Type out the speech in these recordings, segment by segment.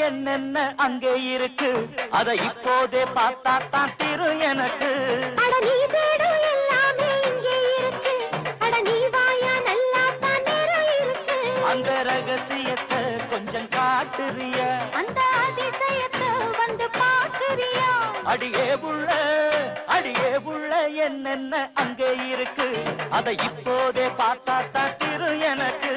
என்னென்ன அங்கே இருக்கு? அதை இப்போதே பார்த்தா தான் திரு எனக்கு அந்த ரகசியத்தை கொஞ்சம் காட்டுறிய. அந்த அதிசயத்தை வந்து பாக்குறிய அடியே புள்ள அடியே புள்ள என்னென்ன அங்கே இருக்கு? அதை இப்போதே பார்த்தா தான் திரு எனக்கு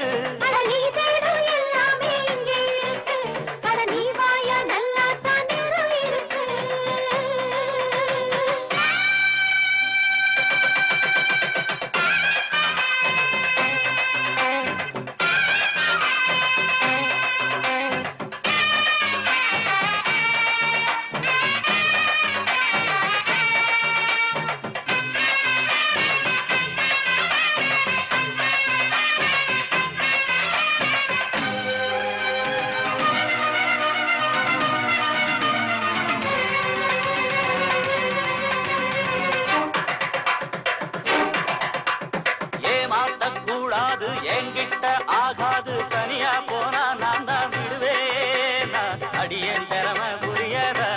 ஆகக்கூடாது என்கிட்ட ஆகாது. தனியா போனா நான் தான் விடுவேன். அடியன் திறமை புரியதா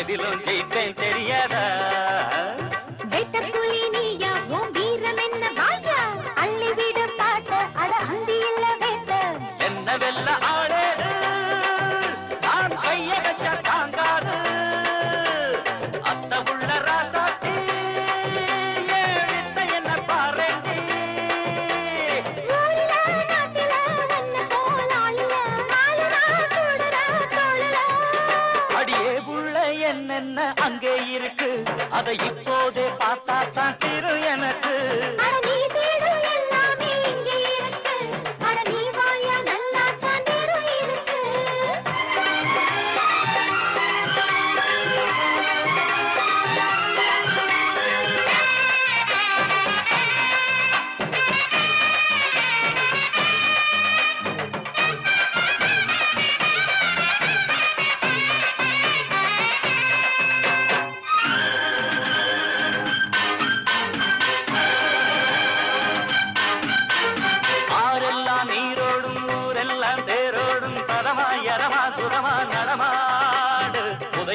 எதிலும் ஜெயித்தேன் என்ன அங்கே இருக்கு? அதை இப்போதே பார்த்தா தான் திரு.